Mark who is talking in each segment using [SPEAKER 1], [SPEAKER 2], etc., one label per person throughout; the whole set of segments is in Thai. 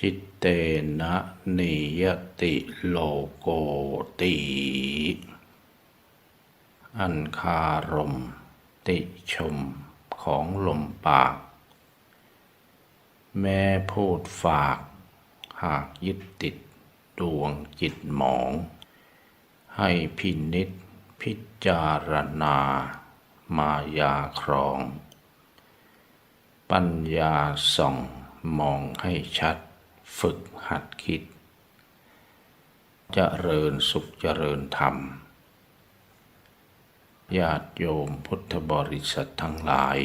[SPEAKER 1] จิตเตนะนิยติโลโกติอันคารม ติชมของลมปาก แม้พูดฝาก หากยึดติดดวงจิตหมอง ให้พินิษพิจารณามายาครอง ปัญญาส่องมองให้ชัด ฝึกหัดคิดเจริญสุขเจริญธรรม ญาติโยมพุทธบริษัททั้งหลาย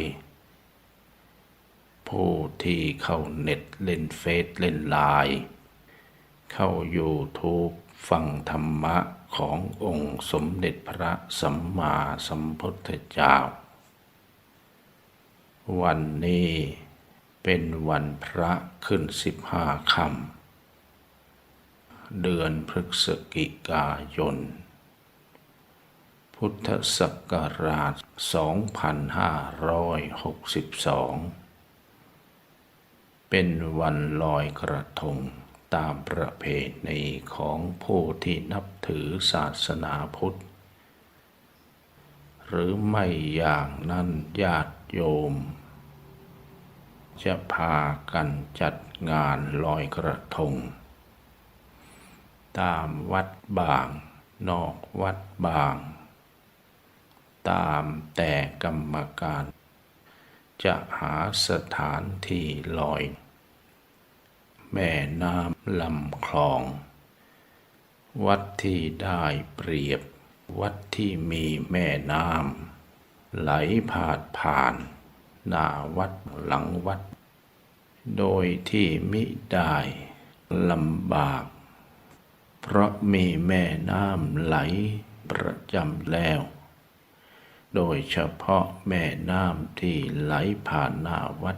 [SPEAKER 1] ผู้ที่เข้าเน็ตเล่นเฟซเล่นไลน์เข้า YouTube ฟังธรรมะขององค์สมเด็จพระสัมมาสัมพุทธเจ้า วันนี้ เป็นวันพระขึ้นสิบห้าคำเดือนพฤศจิกายน พุทธศักราช 2562 เป็นวันลอยกระทงตามประเพณีของผู้ที่นับถือศาสนาพุทธ หรือไม่อย่างนั้นญาติโยม จะพากันจัดงานลอยกระทง ตามวัดบาง นอกวัดบาง ตามแต่กรรมการ จะหาสถานที่ลอย แม่น้ำลำคลอง วัดที่ได้เปรียบ วัดที่มีแม่น้ำไหลผาดผ่าน หน้าวัดหลังวัด โดยที่มิได้ลำบาก เพราะมีแม่น้ำไหลประจำแล้ว โดยเฉพาะแม่น้ำที่ไหลผ่านหน้าวัด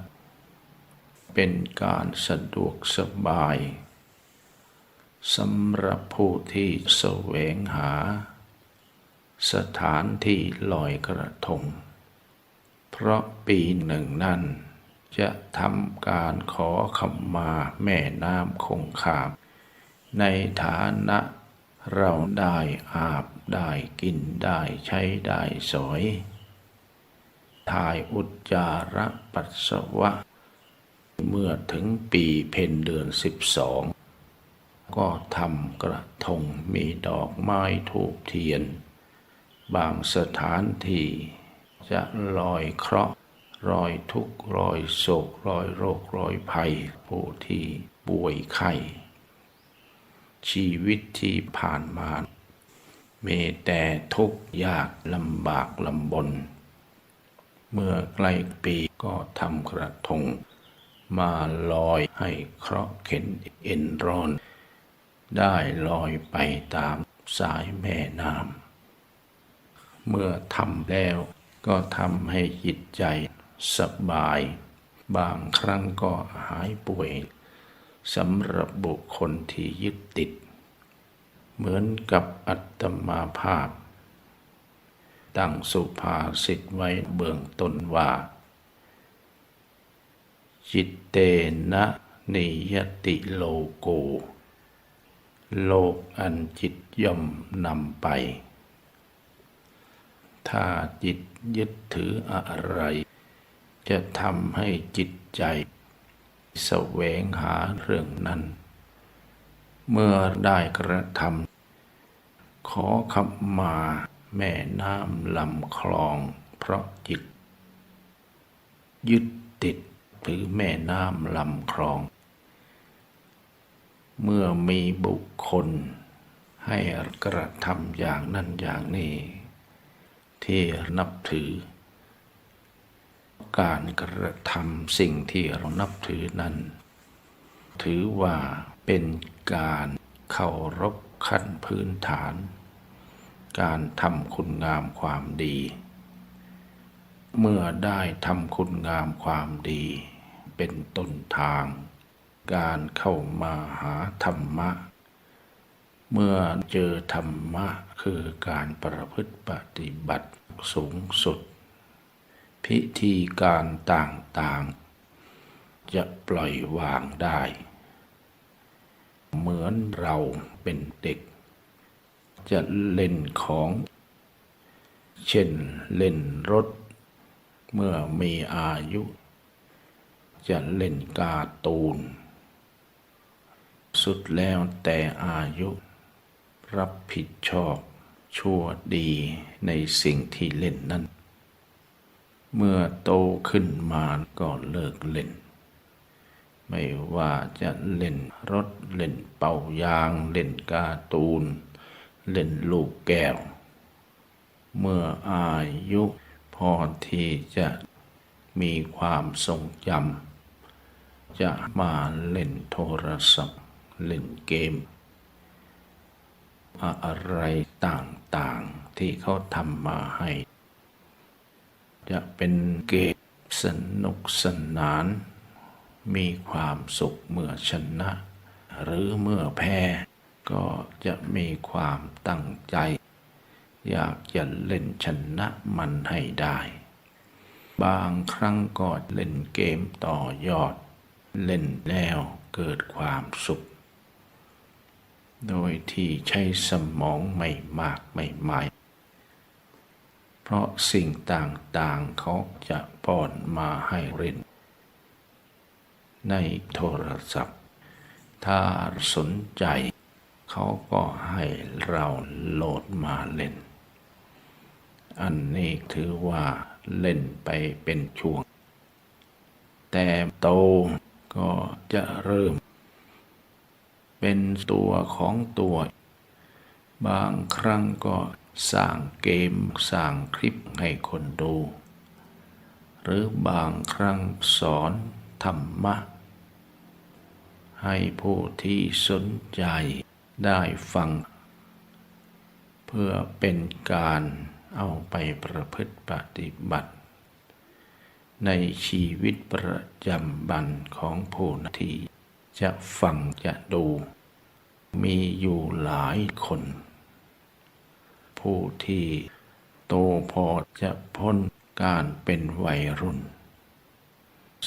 [SPEAKER 1] เป็นการสะดวกสบายสำหรับผู้ที่แสวงหา สถานที่ลอยกระทง เพราะปีหนึ่งนั้น จะทำการขอขมาแม่น้ำคงคาในฐานะเราได้อาบได้กินได้ใช้ได้สอยถ่ายอุจจาระปัสสาวะ เมื่อถึงปีเพ็ญเดือนสิบสองก็ทำกระทงมีดอกไม้ทูบเทียน บางสถานที่จะลอยเคราะห์ รอยทุกข์รอยโศกรอยโรครอยภัย ผู้ที่ป่วยไข้ชีวิตที่ผ่านมา มีแต่ทุกข์ยากลำบากลำบน เมื่อใกล้ปีก็ทำกระทง มาลอยให้เคราะห์เข็นเอ็นร้อน ได้ลอยไปตามสายแม่น้ำเมื่อทำแล้วก็ทำให้จิตใจ สบาย บางครั้งก็หายป่วยสำหรับบุคคลที่ยึดติด เหมือนกับอัตมาภาพ ตั้งสุภาษิตไว้เบื้องต้นว่า จิตเตนะนิยติโลโก โลกอันจิตย่อมนำไป ถ้าจิตยึดถืออะไร จะทำให้จิตใจแสวงหาเรื่องนั้น เมื่อได้กระทำขอขมาแม่น้ำลำคลอง เพราะจิต ยึดติดถือแม่น้ำลำคลอง เมื่อมีบุคคล ให้กระทำอย่างนั้นอย่างนี้ ที่นับถือ การกระทำสิ่งที่เรานับถือนั้น ถือว่าเป็นการเคารพขั้นพื้นฐาน การทำคุณงามความดี เมื่อได้ทำคุณงามความดี เป็นต้นทาง การเข้ามาหาธรรมะ เมื่อเจอธรรมะคือการประพฤติปฏิบัติสูงสุด พิธีการต่างๆ จะปล่อยวางได้ เหมือนเราเป็นเด็ก จะเล่นของ เช่นเล่นรถ เมื่อมีอายุ จะเล่นการ์ตูน สุดแล้วแต่อายุ รับผิดชอบชั่วดีในสิ่งที่เล่นนั้น เมื่อโตขึ้นมาก็เลิกเล่น ไม่ว่าจะเล่นรถเล่นเป่ายาง เล่นการ์ตูน เล่นลูกแก้ว เมื่ออายุพอที่จะมีความทรงจำจะมาเล่นโทรศัพท์ เล่นเกม อะไรต่างๆที่เขาทำมาให้ จะเป็นเกมสนุกสนาน มีความสุขเมื่อชนะ หรือเมื่อแพ้ ก็จะมีความตั้งใจ อยากจะเล่นชนะมันให้ได้ บางครั้งก็เล่นเกมต่อยอด เล่นแล้วเกิดความสุข โดยที่ใช้สมองไม่มากไม่ไม่ เพราะสิ่งต่างๆเขาจะป้อนมาให้เล่น ในโทรศัพท์ ถ้าสนใจ เขาก็ให้เราโหลดมาเล่น อันนี้ถือว่าเล่นไปเป็นช่วง แต่โตก็จะเริ่ม เป็นตัวของตัว บางครั้งก็ สร้างเกมสร้างคลิปให้คนดู หรือบางครั้งสอนธรรมะ ให้ผู้ที่สนใจได้ฟัง เพื่อเป็นการเอาไปประพฤติปฏิบัติ ในชีวิตประจำวันของผู้ที่จะฟังจะดู มีอยู่หลายคน ผู้ที่โตพอจะพ้นการเป็นวัยรุ่น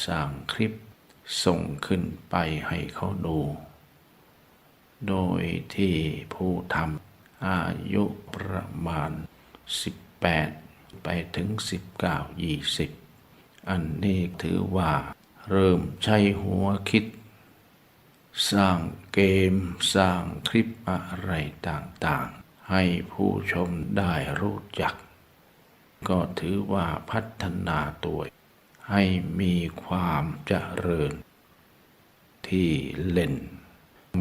[SPEAKER 1] สร้างคลิปส่งขึ้นไปให้เขาดู โดยที่ผู้ทำอายุประมาณ 18 ไปถึง 19 20 อันนี้ถือว่าเริ่มใช้หัวคิด สร้างเกมสร้างคลิปอะไรต่างๆ ให้ผู้ชมได้รู้จัก ก็ถือว่าพัฒนาตัว ให้มีความเจริญ ที่เล่น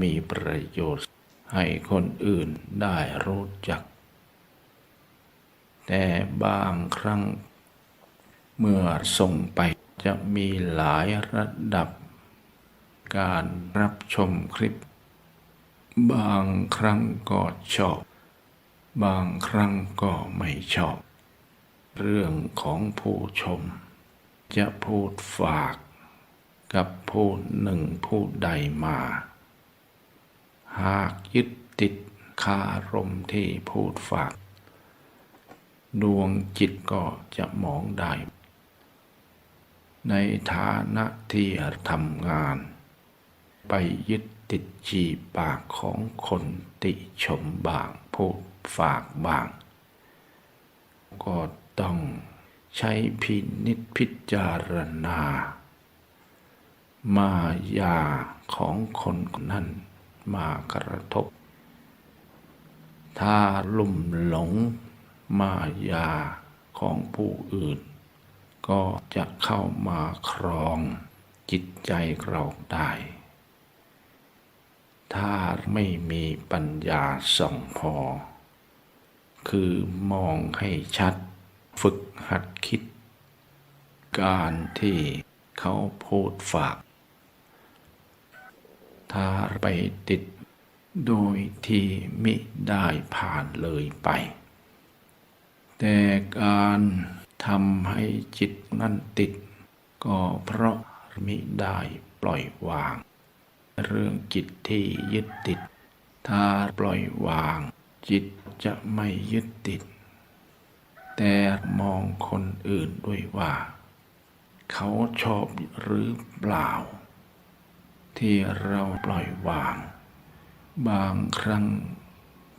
[SPEAKER 1] มีประโยชน์ให้คนอื่นได้รู้จัก แต่บางครั้ง เมื่อส่งไปจะมีหลายระดับ การรับชมคลิป บางครั้งก็ชอบ บางครั้งก็ไม่ชอบ เรื่องของผู้ชม จะพูดฝาก กับผู้หนึ่งผู้ใดมา หากยึดติดคารมที่พูดฝาก ดวงจิตก็จะมองได้ ในฐานะที่ทำงาน ไปยึดติดจีปากของคนติชมบางพูด ฝากบาง ก็ต้องใช้พินิจพิจารณา มายาของคนนั้นมากระทบ ถ้าลุ่มหลงมายาของผู้อื่น ก็จะเข้ามาครองจิตใจเราได้ ถ้าไม่มีปัญญาส่องพอ คือมองให้ชัด ฝึกหัดคิด การที่เขาพูดฝาก ถ้าไปติดโดยที่มิได้ผ่านเลยไป แต่การทำให้จิตนั้นติด ก็เพราะมิได้ปล่อยวาง เรื่องจิตที่ยึดติด ถ้าปล่อยวาง จิตจะไม่ยึดติด แต่มองคนอื่นด้วยว่า เขาชอบหรือเปล่า ที่เราปล่อยวาง บางครั้ง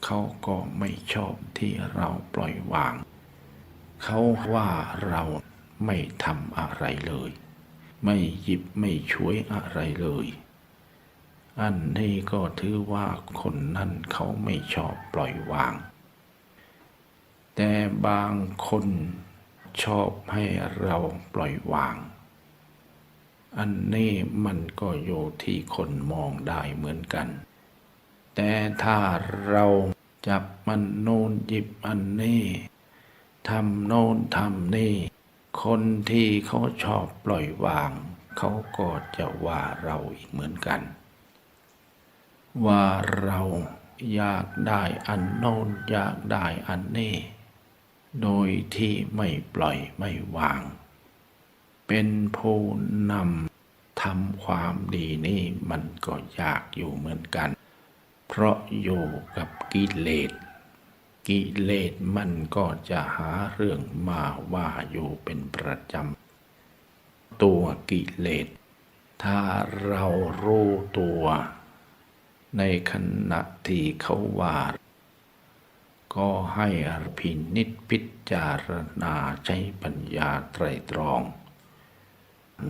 [SPEAKER 1] เขาก็ไม่ชอบที่เราปล่อยวาง เขาว่าเราไม่ทำอะไรเลย ไม่หยิบไม่ช่วยอะไรเลย อันนี้ก็ถือว่าคนนั้นเขาไม่ชอบปล่อยวาง แต่บางคนชอบให้เราปล่อยวาง อันนี้มันก็อยู่ที่คนมองได้เหมือนกัน แต่ถ้าเราจับมันโน้นหยิบอันนี้ทำโน้นทำนี่ คนที่เขาชอบปล่อยวาง เขาก็จะว่าเราอีกเหมือนกัน ว่าเราอยากได้อันโน้นอยากได้อันนี้ โดยที่ไม่ปล่อยไม่วาง เป็นผู้นำทำความดีนี่มันก็ยากอยู่เหมือนกัน เพราะอยู่กับกิเลส กิเลสมันก็จะหาเรื่องมาว่าอยู่เป็นประจำ ตัวกิเลส ถ้าเรารู้ตัว ในขณะที่เขาว่าก็ให้พินิจพิจารณาใช้ปัญญาไตรตรอง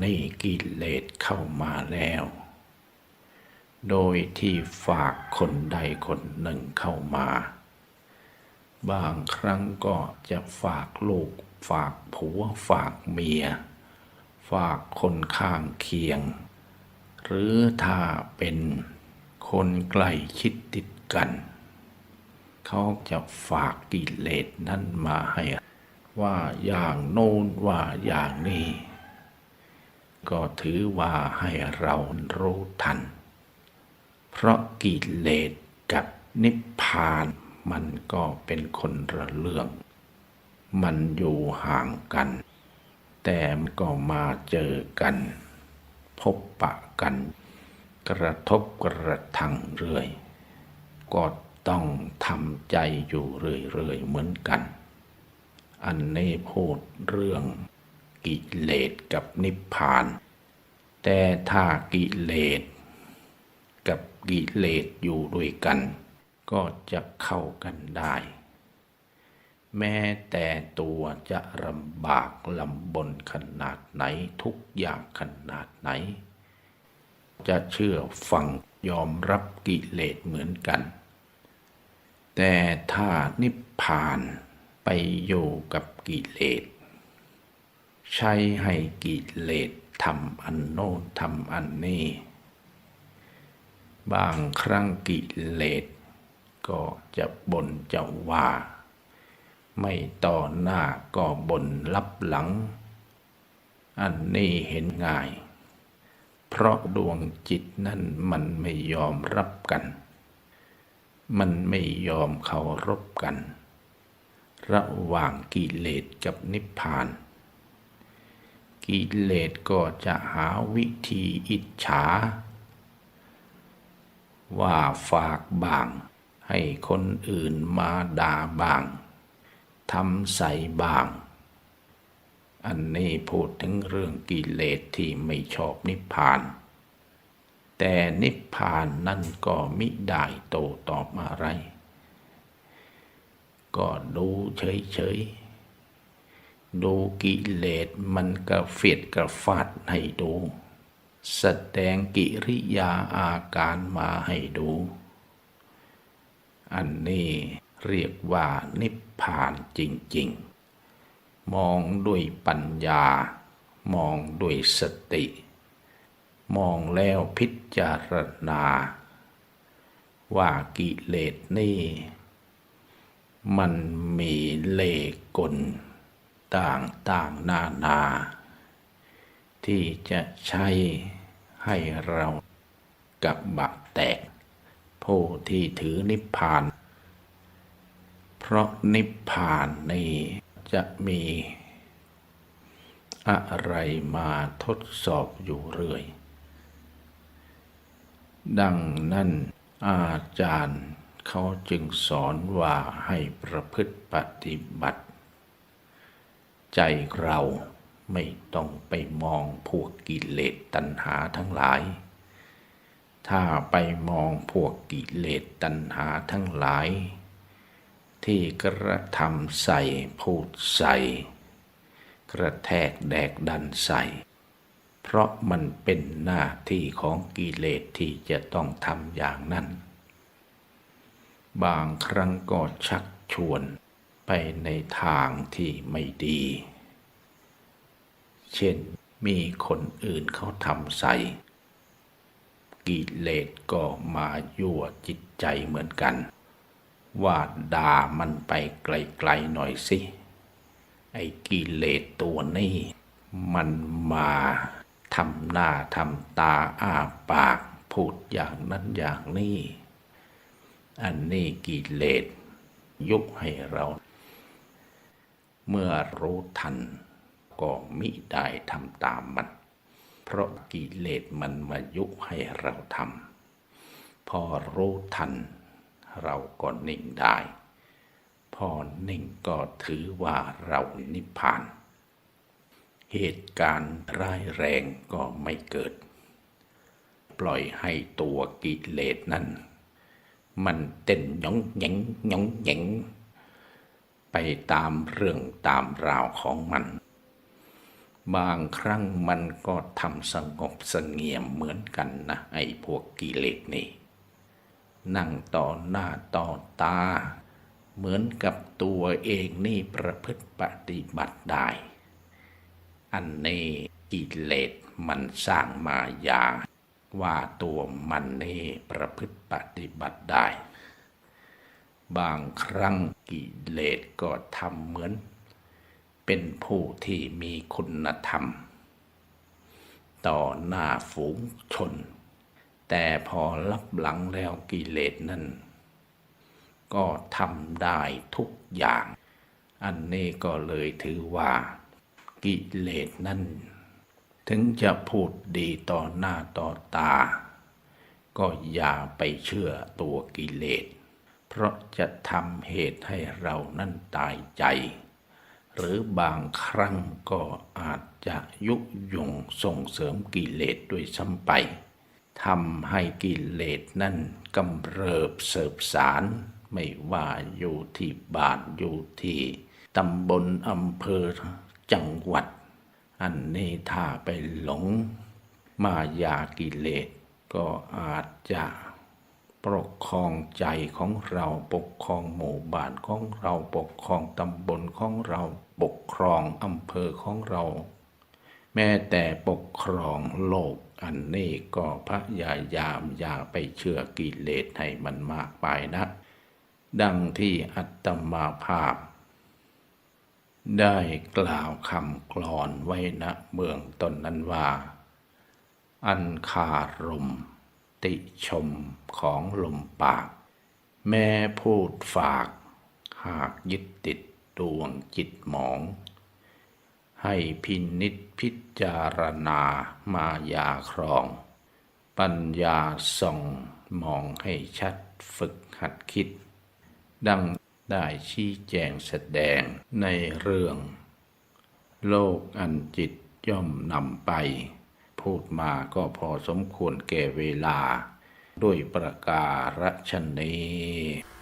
[SPEAKER 1] นี่กิเลสเข้ามาแล้ว โดยที่ฝากคนใดคนหนึ่งเข้ามา บางครั้งก็จะฝากลูก ฝากผัว ฝากเมีย ฝากคนข้างเคียง หรือถ้าเป็น คนใกล้ชิดติดกัน เขาจะฝากกิเลสนั้นมาให้ ว่าอย่างโน้นว่าอย่างนี้ ก็ถือว่าให้เรารู้ทัน เพราะกิเลสกับนิพพานมันก็เป็นคนละเรื่อง มันอยู่ห่างกัน แต่ก็มาเจอกัน พบปะกัน กระทบกระทั่งเรื่อย ก็ต้องทำใจอยู่เรื่อยๆเหมือนกัน อันนี้พูดเรื่องกิเลสกับนิพพาน แต่ถ้ากิเลสกับกิเลสอยู่ด้วยกัน ก็จะเข้ากันได้ แม้แต่ตัวจะลำบากลำบนขนาดไหนทุกอย่างขนาดไหน จะเชื่อฟังยอมรับกิเลสเหมือนกัน แต่ถ้านิพพานไปอยู่กับกิเลส ใช้ให้กิเลสทำอันโน้นทำอันนี้ บางครั้งกิเลสก็จะบ่นจะว่า ไม่ต่อหน้าก็บ่นลับหลัง อันนี้เห็นง่าย เพราะดวงจิตนั้นมันไม่ยอมรับกัน มันไม่ยอมเคารพกัน ระหว่างกิเลสกับนิพพาน กิเลสก็จะหาวิธีอิจฉา ว่าฝากบาง ให้คนอื่นมาด่าบางทำใส่บาง อันนี้พูดถึงเรื่องกิเลสที่ไม่ชอบนิพพาน แต่นิพพานนั่นก็มิได้โตตอบอะไร ก็ดูเฉยๆ ดูกิเลสมันกระเฟียดกระฟาดให้ดู แสดงกิริยาอาการมาให้ดู อันนี้เรียกว่านิพพานจริง ๆ มองด้วยปัญญา มองด้วยสติ มองแล้วพิจารณา ว่ากิเลสนี่ มันมีเลกลต่างๆนานา ที่จะใช้ให้เรากับบะแตก ผู้ที่ถือนิพพาน เพราะนิพพานนี้ จะมีอะไรมาทดสอบอยู่เรื่อย ดังนั้นอาจารย์เขาจึงสอนว่าให้ประพฤติปฏิบัติ ใจเราไม่ต้องไปมองพวกกิเลสตัณหาทั้งหลาย ถ้าไปมองพวกกิเลสตัณหาทั้งหลาย ที่กระทำใส่พูดใส่กระแทกแดกดันใส่ เพราะมันเป็นหน้าที่ของกิเลสที่จะต้องทำอย่างนั้น บางครั้งก็ชักชวนไปในทางที่ไม่ดี เช่นมีคนอื่นเขาทำใส่ กิเลสก็มายั่วจิตใจเหมือนกัน ว่าด่ามันไปไกลๆหน่อยสิ ไอ้กิเลสตัวนี้ มันมาทำหน้าทำตาอ้าปากพูดอย่างนั้นอย่างนี้ อันนี้กิเลสยุกให้เรา เมื่อรู้ทันก็มิได้ทำตามมัน เพราะกิเลสมันมายุให้เราทำพอรู้ทัน เราก็นิ่งได้ พอนิ่งก็ถือว่าเรานิพพาน เหตุการณ์ร้ายแรงก็ไม่เกิด ปล่อยให้ตัวกิเลสนั้น มันเต้นหยองหยงหยองหยงไปตามเรื่องตามราวของมัน บางครั้งมันก็ทำสงบสงเงียมเหมือนกันนะไอ้พวกกิเลสนี่ นั่งต่อหน้าต่อตา เหมือนกับตัวเองนี่ประพฤติปฏิบัติได้ อันนี้กิเลสมันสร้างมายา ว่าตัวมันนี่ประพฤติปฏิบัติได้ บางครั้งกิเลสก็ทำเหมือน เป็นผู้ที่มีคุณธรรม ต่อหน้าฝูงชน แต่พอรับหลังแล้วกิเลสนั้นก็ทำได้ทุกอย่าง อันนี้ก็เลยถือว่า กิเลสนั้นถึงจะพูดดีต่อหน้าต่อตา ก็อย่าไปเชื่อตัวกิเลส เพราะจะทำเหตุให้เรานั้นตายใจ หรือบางครั้งก็อาจจะยุยงส่งเสริมกิเลสด้วยซ้ำไป ทำให้กิเลสนั้นกำเริบเสบสาร ไม่ว่าอยู่ที่บ้านอยู่ที่ตำบลอำเภอจังหวัด อันนี้ถ้าไปหลงมายากิเลสก็อาจจะปกครองใจของเราปกครองหมู่บ้านของเราปกครองตำบลของเราปกครองอำเภอของเรา แม้แต่ปกครองโลกอันนี้ก็พยายามอย่าไปเชื่อกิเลสให้มันมากไปนะ ดังที่อัตมาภาพ ได้กล่าวคำกลอนไว้ณเมืองตนนั้นว่า อันคารม ติชมของลมปาก แม้พูดฝาก หากยึดติดดวงจิตหมอง ให้พินิษพิจารณามายาครอง ปัญญาส่องมองให้ชัดฝึกหัดคิด ดังได้ชี้แจงแสดงในเรื่อง โลกอันจิตย่อมนำไป พูดมาก็พอสมควรแก่เวลา ด้วยประการฉนี้